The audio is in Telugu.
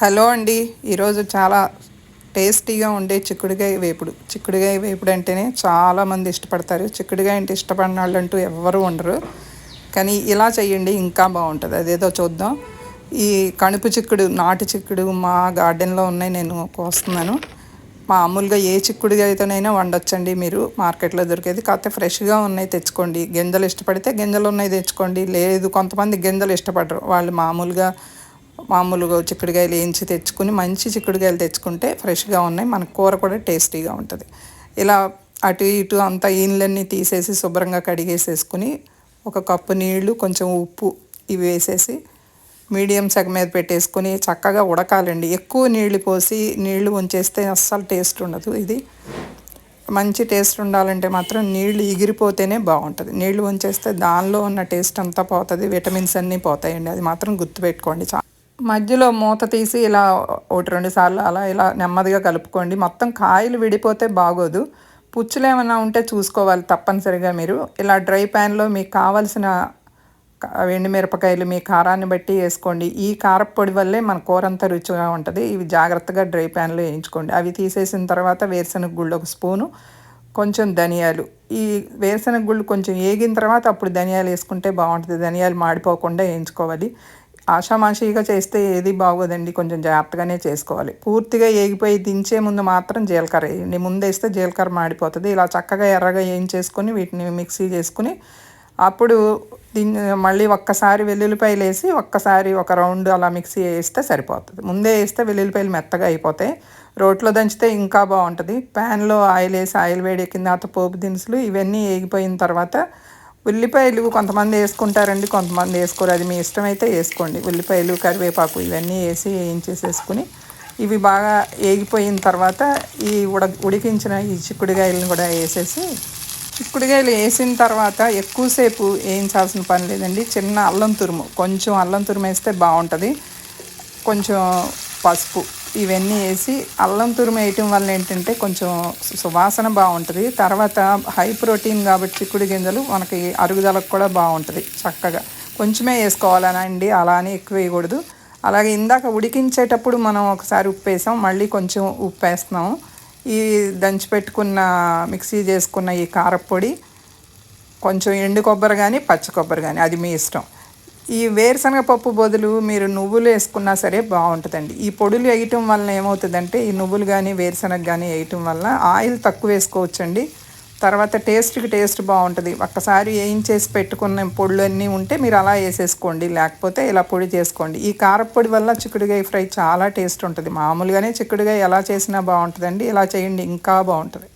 హలో అండి. ఈరోజు చాలా టేస్టీగా ఉండే చిక్కుడుగాయ వేపుడు. చిక్కుడుగాయ వేపుడు అంటేనే చాలామంది ఇష్టపడతారు. చిక్కుడుగాయ అంటే ఇష్టపడిన వాళ్ళు అంటూ ఎవ్వరూ ఉండరు. కానీ ఇలా చేయండి ఇంకా బాగుంటుంది. అదేదో చూద్దాం. ఈ కణుపు చిక్కుడు నాటు చిక్కుడు మా గార్డెన్లో ఉన్నాయి. నేను కోస్తున్నాను. మామూలుగా ఏ చిక్కుడుగాయతోనైనా వండొచ్చండి మీరు. మార్కెట్లో దొరికేది. కాకపోతే ఫ్రెష్గా ఉన్నాయి తెచ్చుకోండి. గింజలు ఇష్టపడితే గింజలు ఉన్నాయి తెచ్చుకోండి. లేదు కొంతమంది గింజలు ఇష్టపడరు. వాళ్ళు మామూలుగా మామూలుగా చిక్కుడుకాయలు వేయించి తెచ్చుకుని మంచి చిక్కుడుకాయలు తెచ్చుకుంటే ఫ్రెష్గా ఉన్నాయి. మన కూర కూడా టేస్టీగా ఉంటుంది. ఇలా అటు ఇటు అంతా ఈన్లన్నీ తీసేసి శుభ్రంగా కడిగేసేసుకుని ఒక కప్పు నీళ్ళు కొంచెం ఉప్పు ఇవి వేసేసి మీడియం సెగ మీద పెట్టేసుకుని చక్కగా ఉడకాలండి. ఎక్కువ నీళ్ళు పోసి నీళ్ళు ఉంచేస్తే అస్సలు టేస్ట్ ఉండదు ఇది. మంచి టేస్ట్ ఉండాలంటే మాత్రం నీళ్ళు ఎగిరిపోతేనే బాగుంటుంది. నీళ్ళు ఉంచేస్తే దానిలో ఉన్న టేస్ట్ అంతా పోతుంది. విటమిన్స్ అన్నీ పోతాయండి. అది మాత్రం గుర్తుపెట్టుకోండి. చా మధ్యలో మూత తీసి ఇలా ఒకటి రెండు సార్లు అలా ఇలా నెమ్మదిగా కలుపుకోండి. మొత్తం కాయలు విడిపోతే బాగోదు. పుచ్చులు ఏమైనా ఉంటే చూసుకోవాలి తప్పనిసరిగా మీరు. ఇలా డ్రై ప్యాన్లో మీకు కావలసిన మిరపకాయలు మీ కారాన్ని బట్టి వేసుకోండి. ఈ కారపొడి వల్లే మన కూర అంతా రుచిగా ఉంటుంది. ఇవి జాగ్రత్తగా డ్రై ప్యాన్లో వేయించుకోండి. అవి తీసేసిన తర్వాత వేరుశనగ గుళ్ళు ఒక స్పూను కొంచెం ధనియాలు. ఈ వేరుశనగ గుళ్ళు కొంచెం వేగిన తర్వాత అప్పుడు ధనియాలు వేసుకుంటే బాగుంటుంది. ధనియాలు మాడిపోకుండా వేయించుకోవాలి. ఆషామాషిగా చేస్తే ఏది బాగోదండి. కొంచెం జాగ్రత్తగానే చేసుకోవాలి. పూర్తిగా ఏగిపోయి దించే ముందు మాత్రం జీలకర్ర వేయండి. ముందేస్తే జీలకర్ర మాడిపోతుంది. ఇలా చక్కగా ఎర్రగా వేయించేసుకొని వీటిని మిక్సీ చేసుకుని అప్పుడు దీన్ని మళ్ళీ ఒక్కసారి వెల్లుల్లిపాయలు వేసి ఒక్కసారి ఒక రౌండ్ అలా మిక్సీ వేస్తే సరిపోతుంది. ముందే వేస్తే వెల్లుల్లిపాయలు మెత్తగా అయిపోతాయి రోట్లో దంచితే ఇంకా బాగుంటుంది. ప్యాన్లో ఆయిల్ వేసి ఆయిల్ వేడెక్కిన తర్వాత పోపు దినుసులు ఇవన్నీ వేగిపోయిన తర్వాత ఉల్లిపాయలు కొంతమంది వేసుకుంటారండి కొంతమంది వేసుకోరు. అది మీ ఇష్టం అయితే వేసుకోండి. ఉల్లిపాయలు కరివేపాకు ఇవన్నీ వేసి వేయించేసేసుకుని ఇవి బాగా ఏగిపోయిన తర్వాత ఈ ఉడ ఉడికించిన ఈ చిక్కుడుకాయలను కూడా వేసేసి చిక్కుడుకాయలు వేసిన తర్వాత ఎక్కువసేపు వేయించాల్సిన పని లేదండి. చిన్న అల్లం తురుము కొంచెం అల్లం తురుము వేస్తే బాగుంటుంది. కొంచెం పసుపు ఇవన్నీ వేసి అల్లం తురుము వేయటం వల్ల ఏంటంటే కొంచెం సువాసన బాగుంటుంది. తర్వాత హై ప్రోటీన్ కాబట్టి చిక్కుడు గింజలు మనకి అరుగుదలకు కూడా బాగుంటుంది చక్కగా. కొంచెమే వేసుకోవాలనండి అలా అని ఎక్కువ వేయకూడదు. అలాగే ఇందాక ఉడికించేటప్పుడు మనం ఒకసారి ఉప్పు వేసాం మళ్ళీ కొంచెం ఉప్పు వేస్తున్నాము ఈ దంచి పెట్టుకున్న మిక్సీ చేసుకున్న ఈ కారపొడి కొంచెం ఎండు కొబ్బరి కానీ పచ్చి కొబ్బరి కానీ అది మీ ఇష్టం. ఈ వేరుశనగ పప్పు బదులు మీరు నువ్వులు వేసుకున్నా సరే బాగుంటుందండి. ఈ పొడులు వేయటం వలన ఏమవుతుందంటే ఈ నువ్వులు కానీ వేరుశనగ కానీ వేయటం వల్ల ఆయిల్ తక్కువ వేసుకోవచ్చండి. తర్వాత టేస్ట్కి టేస్ట్ బాగుంటుంది. ఒక్కసారి వేయించేసి పెట్టుకున్న పొడులు అన్నీ ఉంటే మీరు అలా వేసేసుకోండి. లేకపోతే ఇలా పొడి చేసుకోండి. ఈ కారపొడి వల్ల చిక్కుడుగాయ ఫ్రై చాలా టేస్ట్ ఉంటుంది. మామూలుగానే చిక్కుడుగాయ ఎలా చేసినా బాగుంటుందండి. ఇలా చేయండి ఇంకా బాగుంటుంది.